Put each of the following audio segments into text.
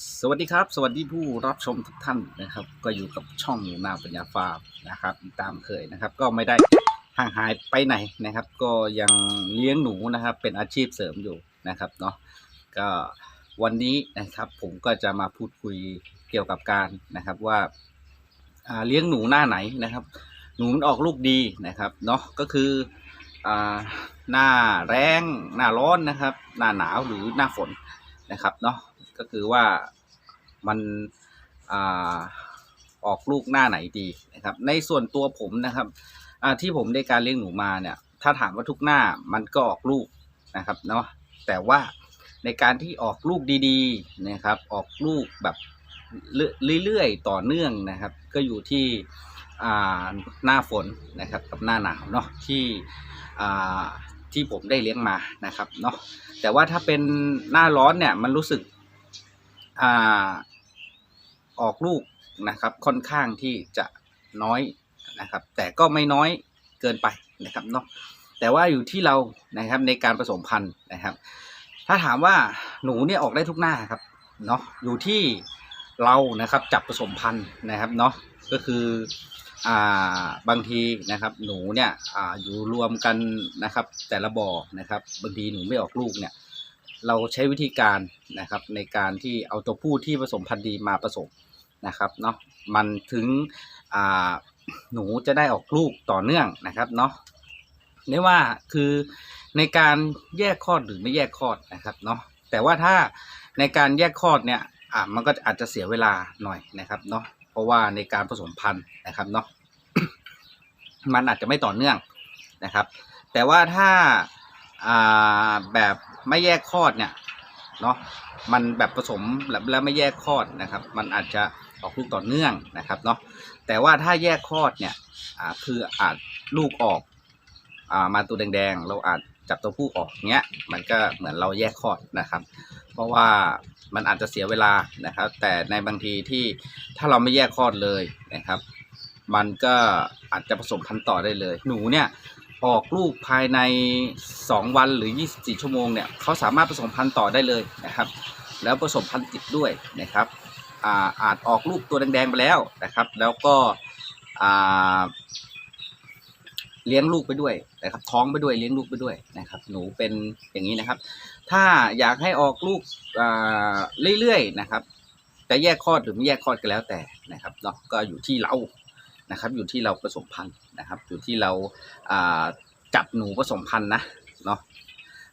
สวัสดีครับ สวัสดีผู้รับชมทุกท่านนะครับ ก็อยู่กับช่องหนูนาปัญญาฟาร์มนะครับ ตามเคยนะครับ ก็ไม่ได้ห่างหายไปไหนนะครับ ก็ยังเลี้ยงหนูนะครับ เป็นอาชีพเสริมอยู่นะครับเนาะก็วันนี้นะครับผมก็จะมาพูดคุยเกี่ยวกับการนะครับว่าเลี้ยงหนูหน้าไหนนะครับ หนูมันออกลูกดีนะครับเนาะก็คืออหน้าแรงหน้าร้อนนะครับ หน้าหนาวหรือหน้าฝนนะครับเนาะ ก็คือว่ามันอาออกลูกหน้าไหนดีนะครับ ในส่วนตัวผมนะครับที่ผมได้การเลี้ยงหนูมาเนี่ย ถ้าถามว่าทุกหน้ามันก็ออกลูกนะครับเนาะแต่ว่าในการที่ออกลูกดีๆนะครับ ออกลูกแบบเรื่อยๆต่อเนื่องนะครับ ก็อยู่ที่หน้าฝนนะครับกับหน้าหนาวเนาะที่ที่ผมได้เลี้ยงมานะครับเนาะแต่ว่าถ้าเป็นหน้าร้อนเนี่ยมันรู้สึก อ่าออกลูกนะครับค่อนข้างที่จะน้อยนะครับ แต่ก็ไม่น้อยเกินไปนะครับเนาะแต่ว่าอยู่ที่เรานะครับในการผสมพันธุ์นะครับ ถ้าถามว่าหนูเนี่ยออกได้ทุกหน้าครับเนาะอยู่ที่เรานะครับจับผสมพันธุ์นะครับเนาะก็คืออ่าบางทีนะครับหนูเนี่ยอ่าอยู่รวมกันนะครับแต่ละบ่อนะครับบางทีหนูไม่ออกลูกเนี่ย เราใช้วิธีการนะครับในการที่เอาตัวผู้ที่ผสมพันธุ์ดีมาผสมนะครับเนาะมันถึงหนูจะได้ออกลูกต่อเนื่องนะครับเนาะไม่ว่าคือในการแยกคลอดหรือไม่แยกคลอดนะครับเนาะแต่ว่าถ้าในการแยกคลอดเนี่ยอ่ามันก็อาจจะเสียเวลาหน่อยนะครับเนาะเพราะว่าในการผสมพันธุ์นะครับเนาะมันอาจจะไม่ต่อเนื่องนะครับ แต่ว่าถ้า อ่าแบบไม่แยกคลอดเนี่ยเนาะมันแบบผสมแล้วแล้วไม่แยกคลอดนะครับ มันอาจจะออกลูกต่อเนื่องนะครับเนาะแต่ว่าถ้าแยกคลอดเนี่ยอ่าคืออาจลูกออกอ่ามาตัวแดงๆ เราอาจจับตัวผู้ออกเงี้ยมันก็เหมือนเราแยกคลอดนะครับ เพราะว่ามันอาจจะเสียเวลานะครับ แต่ในบางทีที่ถ้าเราไม่แยกคลอดเลยนะครับ มันก็อาจจะผสมพันธุ์ต่อได้เลย หนูเนี่ย ออกลูกภายใน 2 วันหรือ 24 ชั่วโมงเนี่ยเขาสามารถผสมพันธุ์ต่อได้เลยนะครับ แล้วผสมพันธุ์ติดด้วยนะครับอาอาจออกลูกตัวแดงๆไปแล้วนะครับ แล้วก็เลี้ยงลูกไปด้วยนะครับท้องไปด้วยเลี้ยงลูกไปด้วยนะครับ หนูเป็นอย่างนี้นะครับ ถ้าอยากให้ออกลูกเรื่อยๆนะครับจะแยกคลอดหรือไม่แยกคลอดก็แล้วแต่นะครับเนาะก็อยู่ที่เรา นะครับ อยู่ที่เราผสมพันธุ์นะครับ อยู่ที่เราาจับหนูผสมพันธุ์นะเนาะ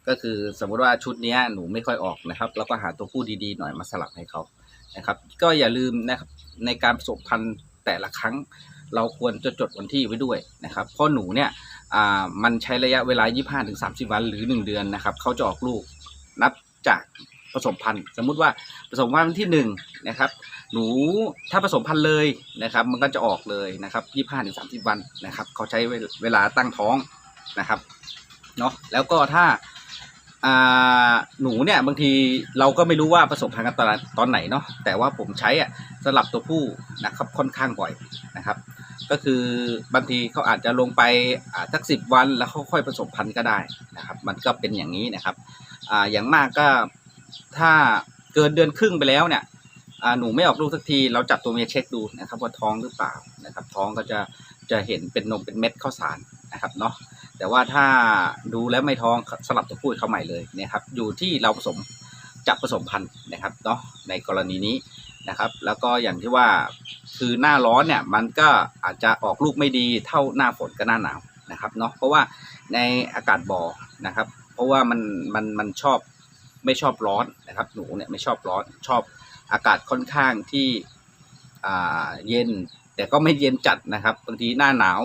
ก็คือสมมติว่าชุดนี้หนูไม่ค่อยออกนะครับเราก็หาตัวผู้ดีๆหน่อยมาสลับให้เขานะครับ ก็อย่าลืมนะครับในการผสมพันธุ์แต่ละครั้ง เราควรจะจดวันที่ไว้ด้วยนะครับ เพราะหนูเนี่ยมันใช้ระยะเวลา 25-30 วันหรือ 1 เดือนนะครับเขาจะออกลูกนับจาก สมพันธุ์ สมมุติว่าผสมพันธุ์ที่หนึ่งนะครับหนูถ้าผสมพันธุ์เลยนะครับ มันก็จะออกเลยนะครับยี่ห้าถึงสามสิบวันนะครับเขาใช้เวลาตั้งท้องนะครับเนาะแล้วก็ถ้าหนูเนี่ยบางทีเราก็ไม่รู้ว่าผสมพันธุ์กันตอนตอนไหนเนาะแต่ว่าผมใช้อะสลับตัวผู้นะครับค่อนข้างบ่อยนะครับ ก็คือบางทีเขาอาจจะลงไปสักสิบวันแล้วค่อยผสมพันธุ์ก็ได้นะครับ มันก็เป็นอย่างนี้นะครับออย่างมากก็ ถ้าเกินเดือนครึ่งไปแล้วเนี่ยหนูไม่ออกลูกสักที เราจับตัวเมียเช็คดูนะครับว่าท้องหรือเปล่านะครับ ท้องก็จะจะเห็นเป็นนมเป็นเม็ดข้าวสารนะครับเนาะแต่ว่าถ้าดูแล้วไม่ท้องสลับตัวผู้ให้เข้าใหม่เลยนะครับ อยู่ที่เราผสมจับผสมพันธุ์นะครับเนาะในกรณีนี้นะครับ แล้วก็อย่างที่ว่าคือหน้าร้อนเนี่ยมันก็อาจจะออกลูกไม่ดีเท่าหน้าฝนกับหน้าหนาวนะครับเนาะเพราะว่าในอากาศบ่อนะครับ เพราะว่ามันมันมันชอบ ไม่ชอบร้อนนะครับ หนูเนี่ยไม่ชอบร้อนชอบอากาศค่อนข้างที่เย็น แต่ก็ไม่เย็นจัดนะครับบางทีหน้าหนาว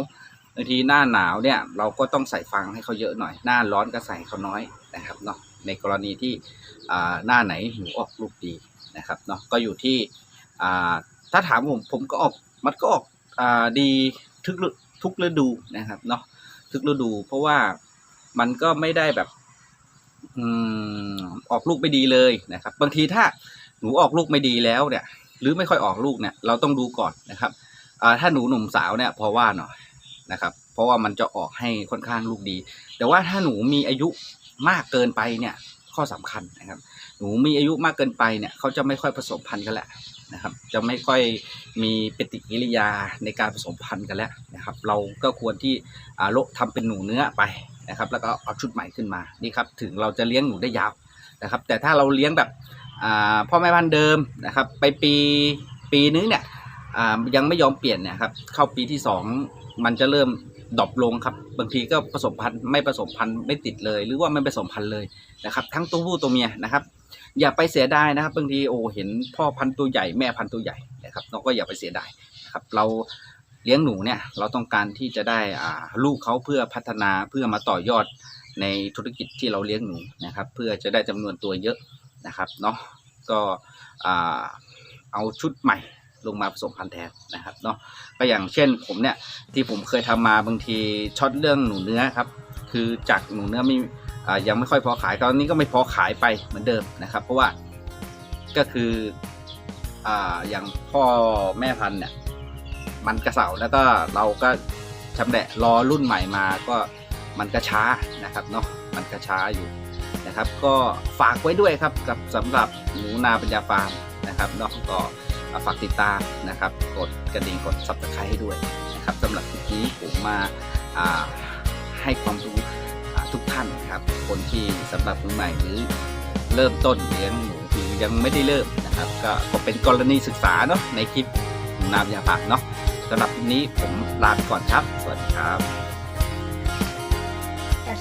บางทีหน้าหนาวเนี่ยเราก็ต้องใส่ฟังให้เขาเยอะหน่อย หน้าร้อนก็ใส่เขาน้อยนะครับเนาะในกรณีที่หน้าไหนหนูออกลูกดีนะครับเนาะก็อยู่ที่ถ้าถามผมผมก็ออกมันก็ออกอดีทุกทุกฤดูนะครับเนาะทุกฤดู เพราะว่ามันก็ไม่ได้แบบ อืมออกลูกไม่ดีเลยนะครับ บางทีถ้าหนูออกลูกไม่ดีแล้วเนี่ย หรือไม่ค่อยออกลูกเนี่ย เราต้องดูก่อนนะครับถ้าหนูหนุ่มสาวเนี่ยพอว่าหน่อยนะครับ เพราะว่ามันจะออกให้ค่อนข้างลูกดี แต่ว่าถ้าหนูมีอายุมากเกินไปเนี่ย ข้อสำคัญนะครับ หนูมีอายุมากเกินไปเนี่ยเขาจะไม่ค่อยผสมพันธุ์กันแหล้วนะครับ จะไม่ค่อยมีปฏิกิริยาในการผสมพันธุ์กันแล้วนะครับ เราก็ควรที่อาละทำเป็นหนูเนื้อไป นะครับ แล้วก็เอาชุดใหม่ขึ้นมานี่ครับถึงเราจะเลี้ยงหนูได้ยาวนะครับ แต่ถ้าเราเลี้ยงแบบพ่อแม่พันธุ์เดิมนะครับ ไปปีปีนึงเนี่ยยังไม่ยอมเปลี่ยนเนี่ยครับเข้าปีที่สองมันจะเริ่มดรอปลงครับบางทีก็ผสมพันธุ์ไม่ผสมพันธุ์ไม่ติดเลย หรือว่าไม่ผสมพันธุ์เลยนะครับ ทั้งตัวผู้ตัวเมียนะครับ อย่าไปเสียดายนะครับบางทีโอ้เห็นพ่อพันธุ์ตัวใหญ่แม่พันธุ์ตัวใหญ่นะครับเราก็อย่าไปเสียดายครับเรา เลี้ยงหนูเนี่ยเราต้องการที่จะได้ลูกเขาเพื่อพัฒนาเพื่อมาต่อยอดในธุรกิจที่เราเลี้ยงหนูนะครับ เพื่อจะได้จำนวนตัวเยอะนะครับเนาะก็เอาชุดใหม่ลงมาผสมพันธุ์แทนนะครับเนาะก็อย่างเช่นผมเนี่ยที่ผมเคยทำมาบางทีช็อตเรื่องหนูเนื้อครับคือจากหนูเนื้อไม่ยังไม่ค่อยพอขายตอนนี้ก็ไม่พอขายไปเหมือนเดิมนะครับ เพราะว่าก็คือออย่างพ่อแม่พันธุ์เนี่ย มันกระเสาแล้วก็เราก็ชำแหละรอรุ่นใหม่มาก็มันก็ช้านะครับเนาะมันก็ช้าอยู่นะครับ ก็ฝากไว้ด้วยครับกับสำหรับหนูนาปัญญาฟาร์มนะครับเนาะก็ฝากติดตามนะครับ กดกระดิ่งกดซับสไครต์ให้ด้วยนะครับสำหรับคลิปนี้ผมมาให้ความรู้ทุกท่านครับ คนที่สำหรับมือใหม่หรือเริ่มต้นเลี้ยงหนูคือยังไม่ได้เริ่มนะครับ ก็เป็นกรณีศึกษาเนาะในคลิปหนูนามยาปากเนาะ สำหรับวันนี้ผมลาไปก่อนครับ สวัสดีครับแต่